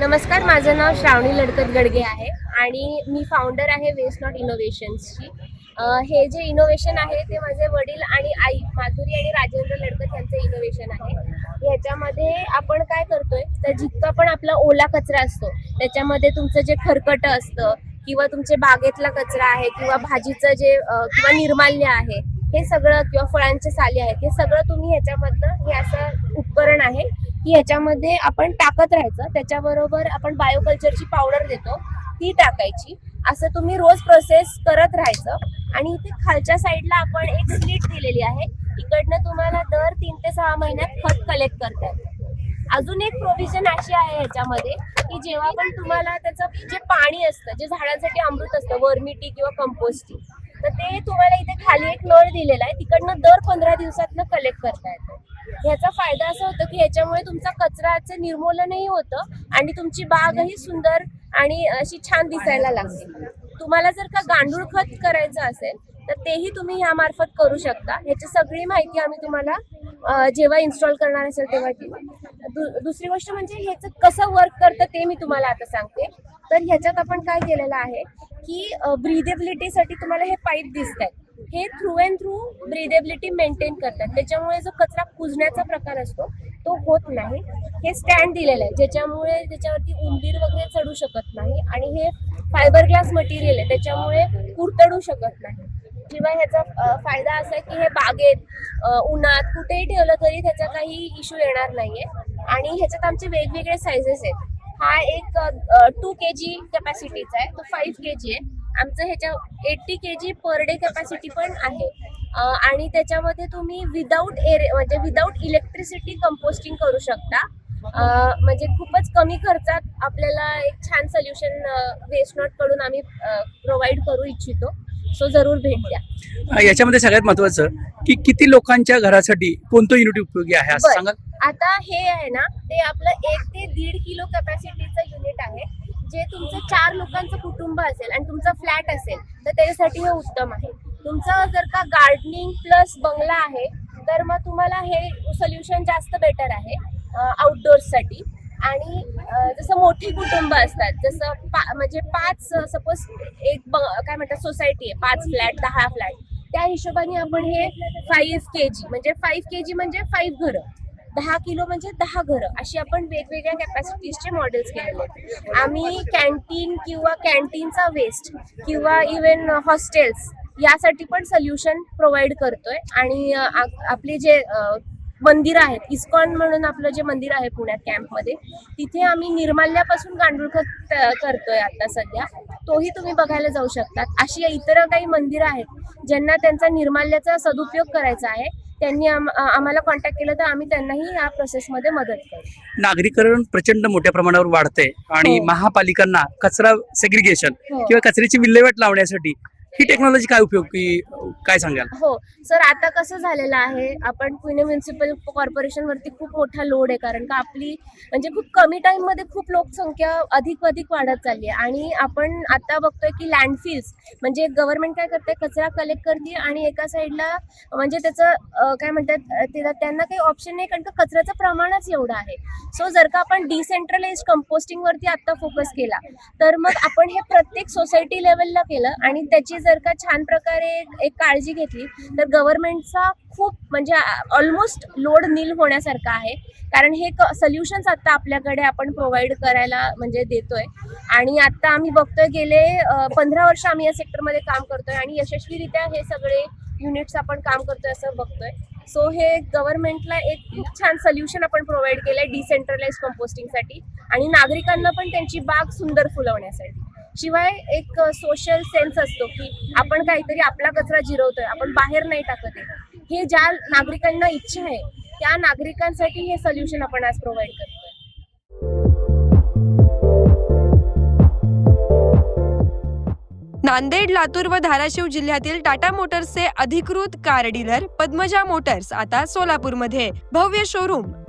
नमस्कार माझं नाव श्रावणी लडकत गडगे आहे आणि मी फाउंडर आहे वेस्ट नॉट इनोव्हेशन्सची हे जे इनोव्हेशन आहे ते माझे वडील आणि आई माधुरी आणि राजेंद्र लडकत यांचं इनोव्हेशन आहे. ह्याच्यामध्ये आपण काय करतोय तर जितका पण आपला ओला कचरा असतो त्याच्यामध्ये तुमचं जे खरकट असतं किंवा तुमचे बागेतला कचरा आहे किंवा भाजीचं जे किंवा निर्माल्य आहे हे सगळं किंवा फळांचे साली आहेत हे सगळं तुम्ही ह्याच्यामधनं हे असं उपकरण आहे की ह्याच्यामध्ये आपण टाकत राहायचं. त्याच्याबरोबर आपण बायोकल्चरची पावडर देतो ती टाकायची. असं तुम्ही रोज प्रोसेस करत राहायचं. आणि इथे खालच्या साईडला आपण एक स्लीट दिलेली आहे. इकडनं तुम्हाला दर तीन ते सहा महिन्यात खत कलेक्ट करता येतं. अजून एक प्रोव्हिजन अशी आहे याच्यामध्ये की जेव्हा पण तुम्हाला त्याचं जे पाणी असतं जे झाडांसाठी अमृत असतं वर्मिटी किंवा कंपोस्टिंग तर ते तुम्हाला इथे खाली एक नळ दिलेला आहे. तिकडनं दर पंधरा दिवसातनं कलेक्ट करता येतं. ह्याचा फायदा असा होतो की ह्याच्यामुळे तुमचा कचराचं निर्मूलनही होतं आणि तुमची बागही सुंदर आणि अशी छान दिसायला लागते. तुम्हाला जर का गांडूळ खत करायचं असेल तर तेही तुम्ही ह्यामार्फत करू शकता. ह्याची सगळी माहिती आम्ही तुम्हाला जेव्हा इन्स्टॉल करणार असेल तेव्हा दु- दुसरी गोष्ट म्हणजे ह्याचं कसं वर्क करतं ते मी तुम्हाला आता सांगते. तर ह्याच्यात आपण काय केलेलं आहे की ब्रिदेबिलिटीसाठी तुम्हाला हे पाईप दिसत आहेत हे through and through breathability maintain करतात. त्याच्यामुळे जो कचरा कुजण्याचा प्रकार असतो तो होत नाही. हे स्टँड दिलेलं आहे. ज्याच्यामुळे त्याच्यावरती उंदीर वगैरे चढू शकत नाही आणि हे फायबर ग्लास मटेरियल आहे. त्याच्यामुळे कुरतडू शकत नाही. शिवाय ह्याचा फायदा असा आहे की हे बागेत उन्हात कुठेही ठेवलं तरी त्याचा काही इश्यू येणार नाहीये. आणि ह्याच्यात आमचे वेगवेगळे सायझेस आहेत. हा एक टू के जी कॅपॅसिटीचा आहे. तो फाईव्ह के जी आहे. आमचं ह्याच्या eighty K G per day capacity पण आहे. आणि त्याच्यामध्ये तुम्ही विदाऊट एअर म्हणजे विदाऊट इलेक्ट्रिसिटी कंपोस्टिंग करू शकता. म्हणजे खूपच कमी खर्चात आपल्याला एक छान सोल्युशन वेस्ट नॉटकडून आम्ही प्रोव्हाइड करू इच्छितो. सो जरूर भेट द्या. याच्यामध्ये सगळ्यात महत्वाचं की किती लोकांच्या घरासाठी कोणतं युनिट उपयोगी आहे असं. सांगा आता हे आहे ना ते आपलं एक ते दीड किलो कॅपॅसिटीचं युनिट आहे. जे तुमचं चार लोकांचं कुटुंब असेल आणि तुमचा फ्लॅट असेल तर त्याच्यासाठी हे उत्तम आहे. तुमचं जर का गार्डनिंग प्लस बंगला आहे तर मग तुम्हाला हे सोल्युशन जास्त बेटर आहे आउटडोअर्ससाठी आणि जसं मोठी कुटुंब असतात जसं पा म्हणजे पाच सपोज एक ब काय म्हणतात सोसायटी आहे पाच फ्लॅट दहा फ्लॅट त्या हिशोबाने आपण हे फाईव्ह के जी म्हणजे फाईव्ह के जी म्हणजे फाईव्ह घरं. दहा किलो म्हणजे दहा घरं. अशी आपण वेगवेगळ्या कॅपॅसिटीजचे मॉडेल्स केलेले आहेत. आम्ही कॅन्टीन किंवा कॅन्टीनचा वेस्ट किंवा इवन हॉस्टेल्स यासाठी पण सोल्युशन प्रोव्हाइड करतोय. आणि आपले जे मंदिर मंदिरं आहेत इस्कॉन म्हणून आपलं जे मंदिर आहे पुण्यात कॅम्पमध्ये तिथे आम्ही निर्माल्यापासून गांडूळ खत करतोय आता सध्या. तोही तुम्ही बघायला जाऊ शकतात. अशी इतर काही मंदिरं आहेत ज्यांना त्यांचा निर्माल्याचा सदुपयोग करायचा आहे. त्यांनी आम- आम्हाला कॉन्टॅक्ट केलं तर आम्ही त्यांनाही या प्रोसेसमध्ये मदत करू नागरीकरण प्रचंड मोठ्या प्रमाणावर वाढतंय आणि हो. महापालिकांना कचरा सेग्रिगेशन हो. किंवा कचऱ्याची विल्हेवाट लावण्यासाठी ही टेक्नॉलॉजी काय उपयोगी काय सांगाल? हो सर आता कसं झालेलं आहे आपण पुणे म्युन्सिपल कॉर्पोरेशन वरती खूप मोठा लोड आहे कारण का आपली म्हणजे खूप कमी टाइममध्ये खूप लोकसंख्या अधिक अधिक वाढत चालली आहे. आणि आपण आता बघतोय की लँडफिल्स म्हणजे गव्हर्नमेंट काय करते कचरा कलेक्ट करते आणि एका साईडला म्हणजे त्याचं काय म्हणतात ते- त्यांना काही ऑप्शन नाही कारण का कचऱ्याचं प्रमाणच एवढं आहे. सो जर का आपण डिसेंट्रलाइज कंपोस्टिंग वरती आता फोकस केला तर मग आपण हे प्रत्येक सोसायटी लेवलला केलं आणि त्याची जर का छान प्रकारे एक काळजी घेतली तर गव्हर्नमेंटचा खूप म्हणजे ऑलमोस्ट लोड नील होण्यासारखा आहे. कारण हे सल्युशन्स आता आपल्याकडे आपण प्रोव्हाइड करायला म्हणजे देतोय. आणि आता आम्ही बघतोय गेले पंधरा वर्ष आम्ही या सेक्टरमध्ये काम करतोय आणि यशस्वीरित्या हे सगळे युनिट्स आपण काम करतोय असं बघतोय. सो हे गव्हर्नमेंटला एक खूप छान सोल्युशन आपण प्रोव्हाइड केलंय डिसेंट्रलाइज कंपोस्टिंगसाठी आणि नागरिकांना पण त्यांची बाग सुंदर फुलवण्यासाठी. शिवाय एक सोशल सेन्स असतो की आपण काहीतरी आपला कचरा जिरवतोय आपण बाहेर नाही टाकत आहे. हे ज्या नागरिकांना इच्छा आहे त्या नागरिकांसाठी हे सोल्युशन आपण आज प्रोव्हाइड करतोय. नांदेड लातूर व धाराशिव जिल्ह्यातील टाटा मोटर्सचे अधिकृत कार डीलर पद्मजा मोटर्स आता सोलापूरमध्ये. भव्य शोरूम